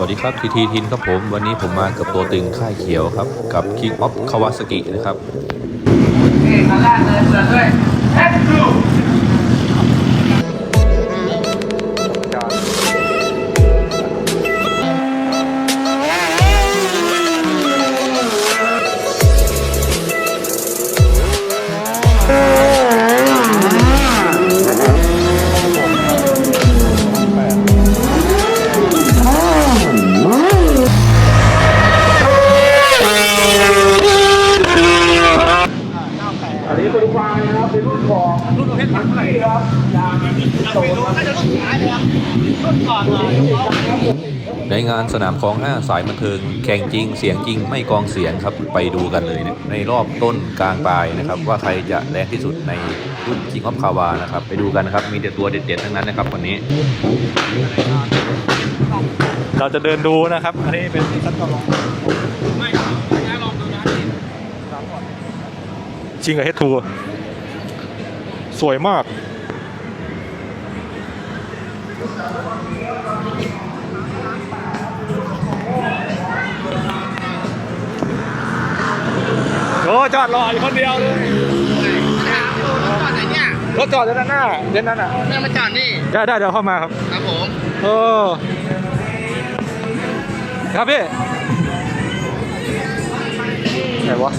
วัสดีครับทีทีทินครับผม วันนี้ผมมากับตัวตึงค่ายเขียวครับ กับคิงออฟคาวาสกินะครับ นี่คันแรกเลยเปิดด้วยแอดดู ในงานสนามคลอง5สายบันเทิง แข่งจริงเสียงจริงไม่กองเสียงครับไปดูกันเลยนี่ยในรอบต้นกลางปลายนะครับ ว่าใครจะแรงที่สุดในรุ่น King of Kawa นะครับ ไปดูกันนะครับ มีแต่ตัวเด็ดๆทั้งนั้นนะครับวันนี้ เราจะเดินดูนะครับ อันนี้เป็นสัตว์ลองจริงกับเฮดทู สวยมาก โอ้จอดรออยู่คนเดียวเลยก่อนไหนเนี่ยรถจอดอยู่ด้านหน้าเด่นนั้นอะเรื่องมาจอดนี่ ได้ได้เดี๋ยวเข้ามาครับ ครับผมเออครับพี่ไหนวะ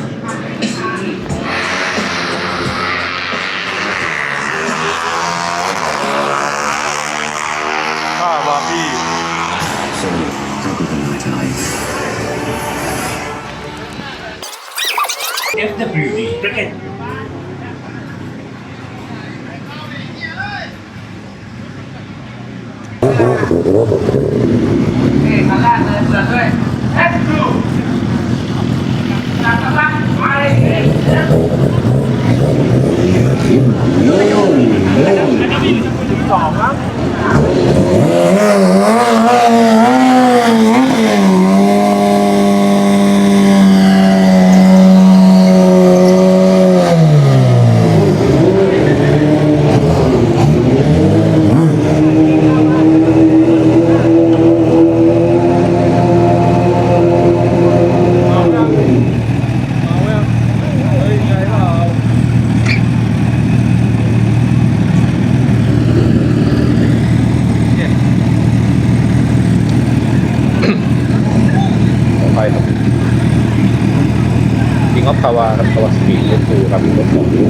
FWD ประกันนี่คันแรกเลยเปิดด้วยแอด Gracias.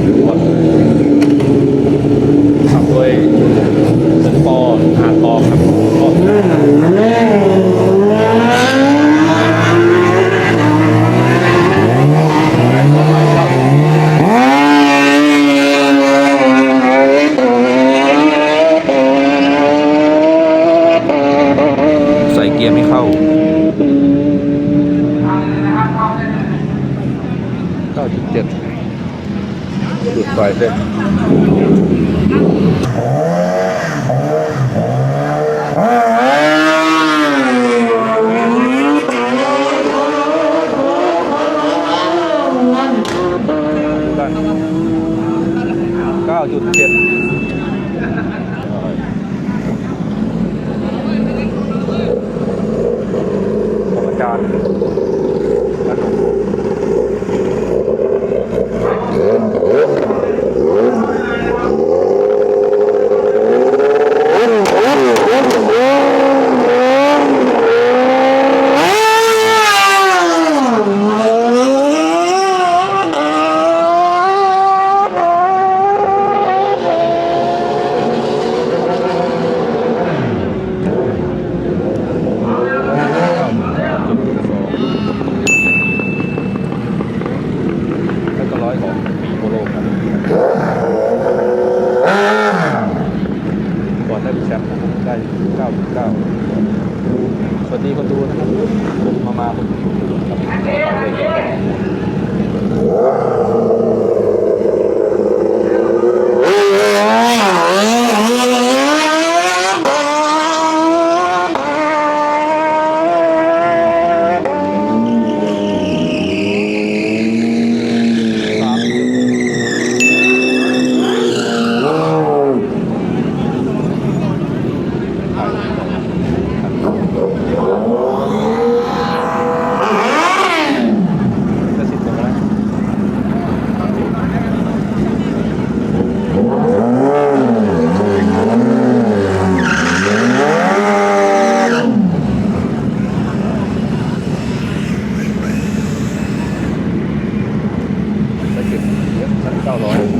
9.9สวัสดีคนดูนะครับผมมามาผมครับ ก้าร้อย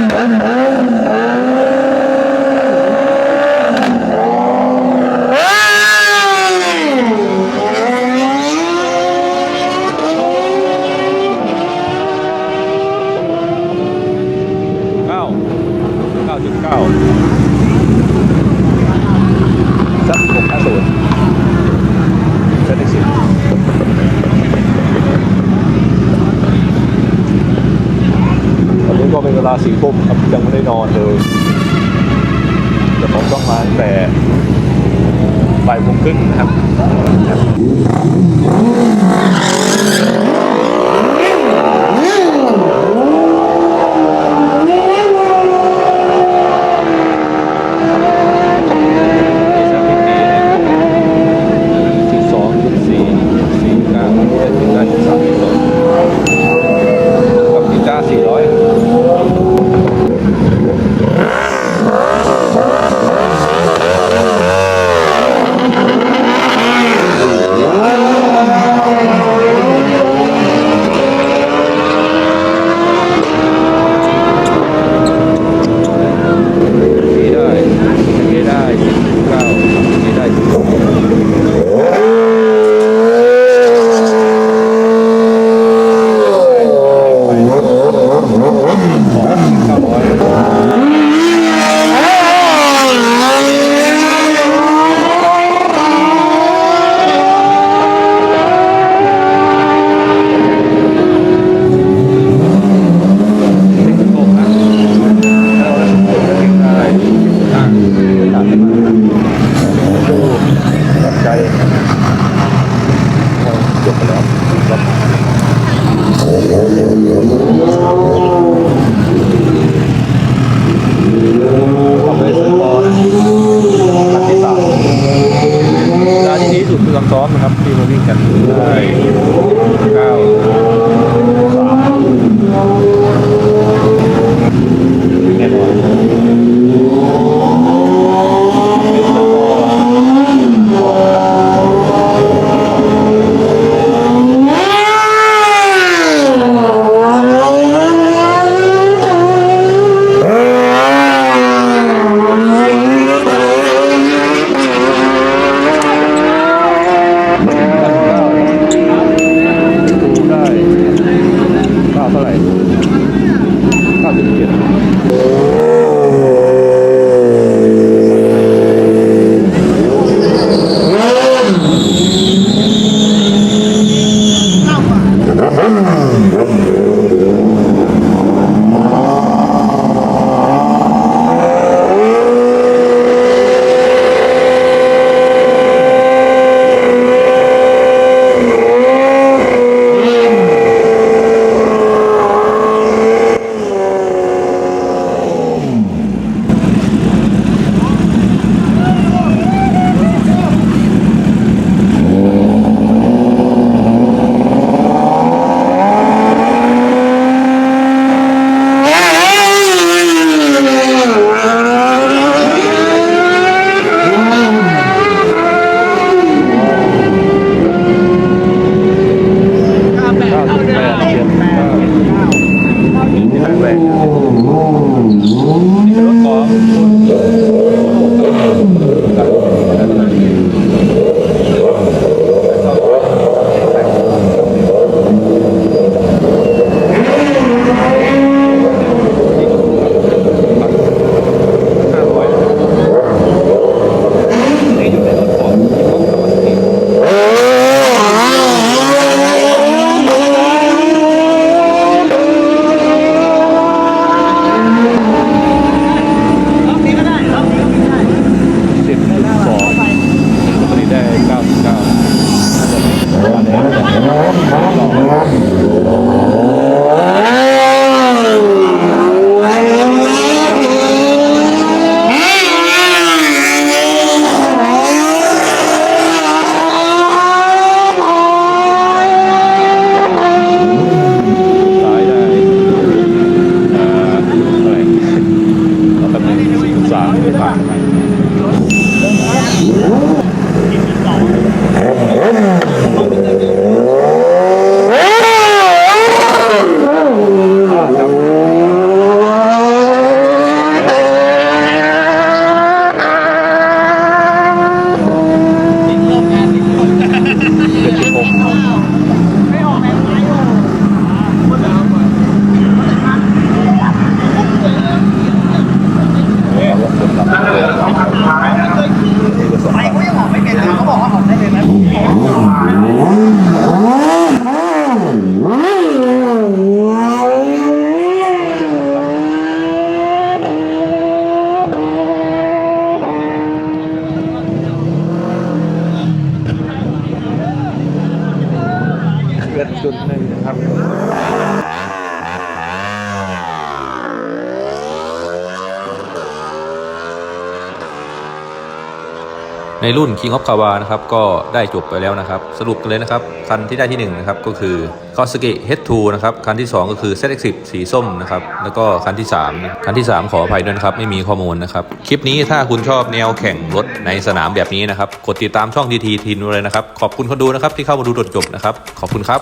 أنا أنا าสี่ทุ่มครับยังไม่ได้นอนเลยแต่ผมต้องมาแต่บ่ายโมงครึ่งนะครับ ในรุ่น King of k a w a นะครับก็ได้จบไปแล้วนะครับ สรุปกันเลยนะครับ คันที่ได้ที่1นะครับก็คือ Kawasaki H2 นะครับ คันที่ 2 ก็คือ ZX10 สีส้มนะครับ แล้วก็คันที่ 3 คันที่ 3 ขออภัยด้วยนะครับ ไม่มีข้อมูลนะครับ คลิปนี้ถ้าคุณชอบแนวแข่งรถในสนามแบบนี้นะครับ กดติดตามช่องทีทีทินเลยนะครับ ขอบคุณคนดูนะครับที่เข้ามาดูจนจบนะครับ ขอบคุณครับ